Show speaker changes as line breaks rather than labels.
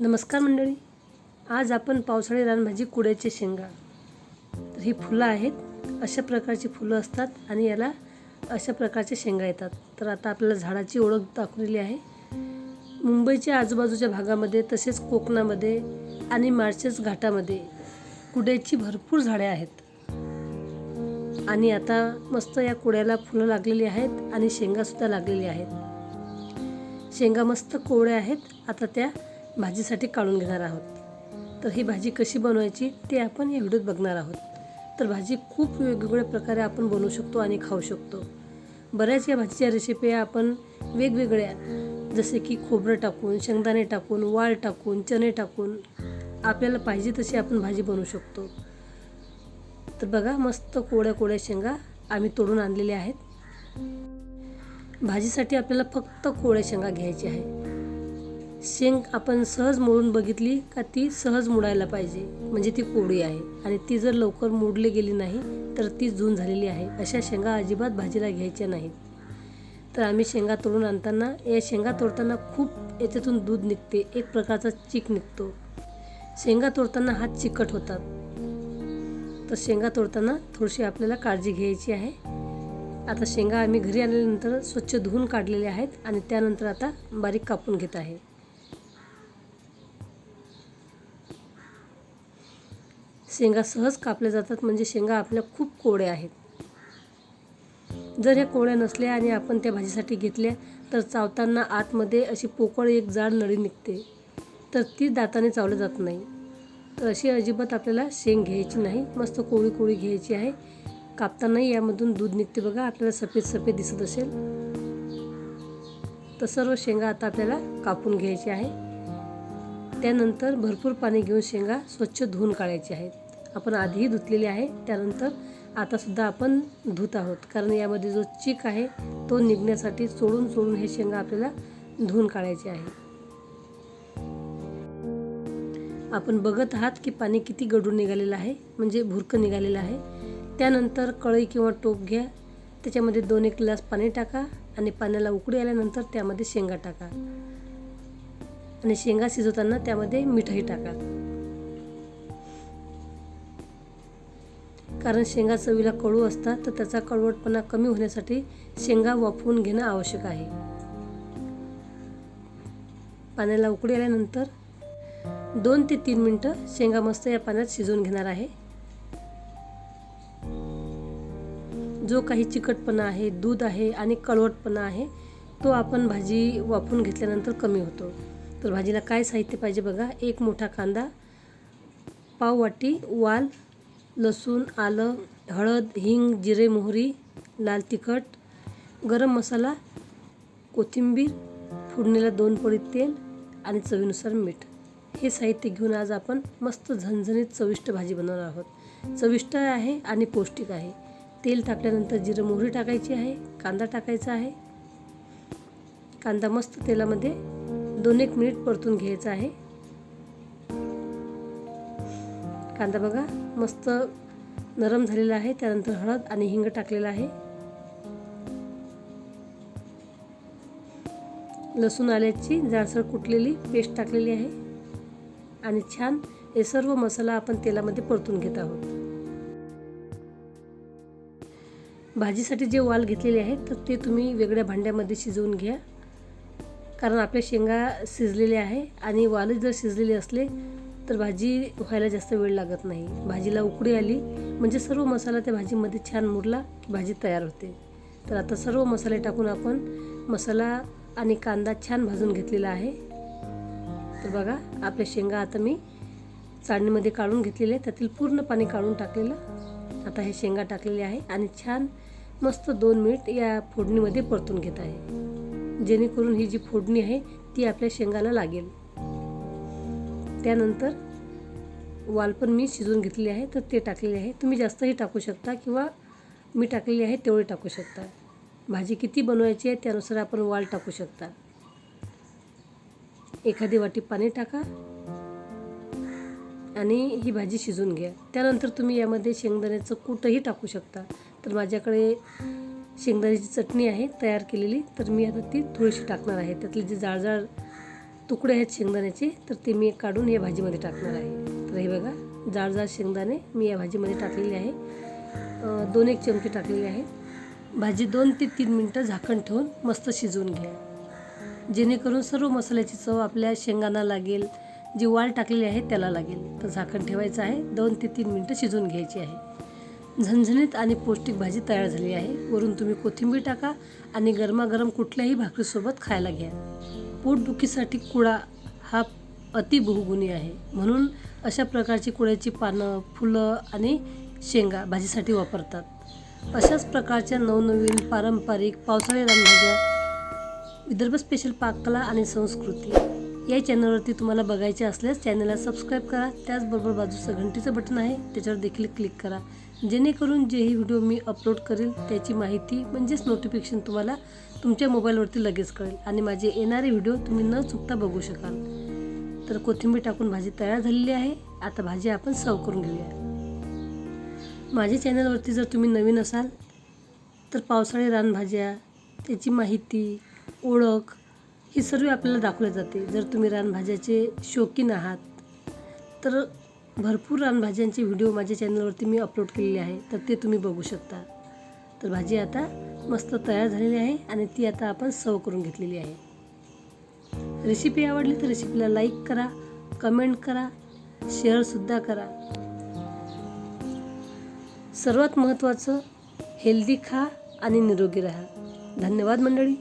नमस्कार मंडळी. आज आपण पावसाळी रानभाजी कुड्याचे शेंगा. तर ही फुलं आहेत. अशा प्रकारची फुलं असतात आणि याला अशा प्रकारचे शेंगा येतात. तर आता आपल्याला झाडाची ओळख दाखवलेली आहे. मुंबईच्या आजूबाजूच्या भागामध्ये तसेच कोकणामध्ये आणि मार्चेस घाटामध्ये कुड्याची भरपूर झाडे आहेत. आणि आता मस्त या कुड्याला फुलं लागलेली आहेत आणि शेंगासुद्धा लागलेली आहेत. शेंगा मस्त कोवळ्या आहेत. आता त्या भाजीसाठी काढून घेणार आहोत. तर ही भाजी कशी बनवायची ते आपण या व्हिडिओत बघणार आहोत. तर भाजी खूप वेगवेगळ्या प्रकारे आपण बनवू शकतो आणि खाऊ शकतो. बऱ्याच या भाजीच्या रेसिपी आपण वेगवेगळ्या जसे की खोबरं टाकून शेंगदाणे टाकून वाळ टाकून चणे टाकून आपल्याला पाहिजे तशी आपण भाजी बनवू शकतो. तर बघा मस्त कोड्या कोड्या शेंगा आम्ही तोडून आणलेल्या आहेत. भाजीसाठी आपल्याला फक्त कोळ्या शेंगा घ्यायची आहे शेंग आपण सहज मोडून बघितली का ती सहज मोडायला पाहिजे? म्हणजे ती कोडी आहे. आणि ती जर लवकर मोडली गेली नाही तर ती जून झालेली आहे. अशा शेंगा अजिबात भाजीला घ्यायच्या नाहीत. तर आम्ही शेंगा तोडून आणताना या शेंगा तोडताना खूप याच्यातून दूध निघते. एक प्रकारचा चीक निघतो. शेंगा तोडताना हात चिकट होतात. तर शेंगा तोडताना थोडीशी आपल्याला काळजी घ्यायची आहे. आता शेंगा आम्ही घरी आणल्यानंतर स्वच्छ धुवून काढलेले आहेत आणि त्यानंतर आता बारीक कापून घेत आहे. शेंगा सहज कापल्या जातात म्हणजे शेंगा आपल्या खूप कोड्या आहेत. जर ह्या कोड्या नसल्या आणि आपण त्या भाजीसाठी घेतल्या तर चावताना आतमध्ये अशी पोकळ एक जाड नळी निघते. तर ती दाताने चावलं जात नाही. तर अशी अजिबात आपल्याला शेंग घ्यायची नाही. मस्त कोळी कोळी घ्यायची आहे. कापतानाही यामधून दूध निघते बघा आपल्याला सफेद सफेद दिसत असेल. तर सर्व शेंगा आता आपल्याला कापून घ्यायची आहे. त्यानंतर भरपूर पाणी घेऊन शेंगा स्वच्छ धुवून काढायचे आहेत. आपण आधीही धुतलेली आहे त्यानंतर आतासुद्धा आपण धुत आहोत. कारण यामध्ये जो चीक आहे तो निघण्यासाठी चोळून चोळून हे शेंगा आपल्याला धुवून काढायचे आहे. आपण बघत आहात की पाणी किती गडून निघालेलं आहे म्हणजे भुरकं निघालेलं आहे. त्यानंतर कढई किंवा टोप घ्या त्याच्यामध्ये दोन एक ग्लास पाणी टाका आणि पाण्याला उकळी आल्यानंतर त्यामध्ये शेंगा टाका. आणि शेंगा शिजवताना त्यामध्ये मिठही टाका. कारण शेंगा चवीला कडू असतात तर त्याचा कडवटपणा कमी होण्यासाठी शेंगा वाफवून घेणं आवश्यक आहे. पाण्याला उकळी आल्यानंतर दोन ते तीन मिनटं शेंगा मस्त या पाण्यात शिजवून घेणार आहे. जो काही चिकटपणा आहे दूध आहे आणि कडवटपणा आहे तो आपण भाजी वाफून घेतल्यानंतर कमी होतो. तर भाजीला काय साहित्य पाहिजे बघा? एक मोठा कांदा पाव वाटी वाल लसूण आलं हळद हिंग जिरे मोहरी लाल तिखट गरम मसाला कोथिंबीर फोडणीला दोन पळी तेल आणि चवीनुसार मीठ. हे साहित्य घेऊन आज आपण मस्त झणझणीत चविष्ट भाजी बनवणार आहोत. चविष्ट आहे आणि पौष्टिक आहे. तेल टाकल्यानंतर जिरं मोहरी टाकायची आहे कांदा टाकायचा आहे. कांदा मस्त तेलामध्ये दोन एक मिनिट परतून घ्यायचा आहे. कांदा बघा मस्त नरम झालेला आहे. त्यानंतर हळद आणि हिंग टाकलेला आहे. लसूण आल्याची जाडसर कुटलेली पेस्ट टाकलेली आहे. आणि छान हे सर्व मसाला आपण तेलामध्ये परतून घेत आहोत. भाजीसाठी जे वाल घेतलेले आहेत तर ते तुम्ही वेगळ्या भांड्यामध्ये शिजवून घ्या. कारण आपल्या शेंगा शिजलेले आहे आणि वाल जर शिजलेले असले तर भाजी व्हायला जास्त वेळ लागत नाही. भाजीला उकडी आली म्हणजे सर्व मसाला त्या भाजीमध्ये छान मुरला की भाजी तयार होते. तर आता सर्व मसाले टाकून आपण मसाला आणि कांदा छान भाजून घेतलेला आहे. तर बघा आपल्या शेंगा आता मी चाळणीमध्ये काढून घेतलेले त्यातील पूर्ण पाणी काढून टाकलेलं. आता हे शेंगा टाकलेले आहे आणि छान मस्त दोन मिनिट या फोडणीमध्ये परतून घेत आहे. जेणेकरून ही जी फोडणी आहे ती आपल्या शेंगाला लागेल. त्यानंतर वाल पण मी शिजवून घेतले आहे तर ते टाकलेले आहे. तुम्ही जास्तही टाकू शकता किंवा मी टाकलेली आहे तेवढे टाकू शकता. भाजी किती बनवायची आहे त्यानुसार आपण वाल टाकू शकता. एखादी वाटी पाणी टाका आणि ही भाजी शिजून घ्या. त्यानंतर तुम्ही यामध्ये शेंगदाण्याचं कूटही टाकू शकता. तर माझ्याकडे शेंगदाण्याची चटणी आहे तयार केलेली तर मी आता ती थोडीशी टाकणार आहे. त्यातली जी जाळजाळ तुकडे आहेत शेंगदाण्याचे तर ते मी काढून या भाजीमध्ये टाकणार आहे. तर हे बघा जाड जाड शेंगदाणे मी या भाजीमध्ये टाकलेले आहे. दोन एक चमचे टाकलेले आहे. भाजी दोन ते तीन मिनटं झाकण ठेवून मस्त शिजवून घ्या. जेणेकरून सर्व मसाल्याची चव आपल्या शेंगांना लागेल जी वाळ टाकलेली आहे त्याला लागेल. तर झाकण ठेवायचं आहे दोन ते तीन मिनटं शिजवून घ्यायची आहे. झणझणीत आणि पौष्टिक भाजी तयार झाली आहे. वरून तुम्ही कोथिंबीर टाका आणि गरमागरम कुठल्याही भाकरीसोबत खायला घ्या. पोटदुखीसाठी कुळा हा अति बहुगुणी आहे. म्हणून अशा प्रकारची कुळ्याची पानं फुलं आणि शेंगा भाजीसाठी वापरतात. अशाच प्रकारच्या नवनवीन पारंपरिक पावसाळी रानभाज्या विदर्भ स्पेशल पाककला आणि संस्कृती या चॅनलवरती तुम्हाला बघायचे असल्यास चॅनलला सबस्क्राईब करा. त्याचबरोबर बाजूचं घंटीचं बटन आहे त्याच्यावर देखील क्लिक करा. जेणेकरून जेही व्हिडिओ मी अपलोड करेल त्याची माहिती म्हणजेच नोटिफिकेशन तुम्हाला तुमच्या मोबाईलवरती लगेच कळेल. आणि माझे येणारे व्हिडिओ तुम्ही न चुकता बघू शकाल. तर कोथिंबीर टाकून भाजी तयार झालेली आहे. आता भाजी आपण सर्व करून घेऊया. माझ्या चॅनलवरती जर तुम्ही नवीन असाल तर पावसाळी रानभाज्या त्याची माहिती ओळख ही सर्व आपल्याला दाखवली जाते. जर तुम्ही रानभाज्याचे शौकीन आहात तर भरपूर रानभाज्यांचे व्हिडिओ माझ्या चॅनलवरती मी अपलोड केलेले आहे तर ते तुम्ही बघू शकता. तर भाजी आता मस्त तयार झालेली आहे आणि ती आता आपण सर्व करून घेतलेली आहे. रेसिपी आवडली तर रेसिपीला लाईक करा कमेंट करा शेअरसुद्धा करा. सर्वात महत्त्वाचं हेल्दी खा आणि निरोगी राहा. धन्यवाद मंडळी.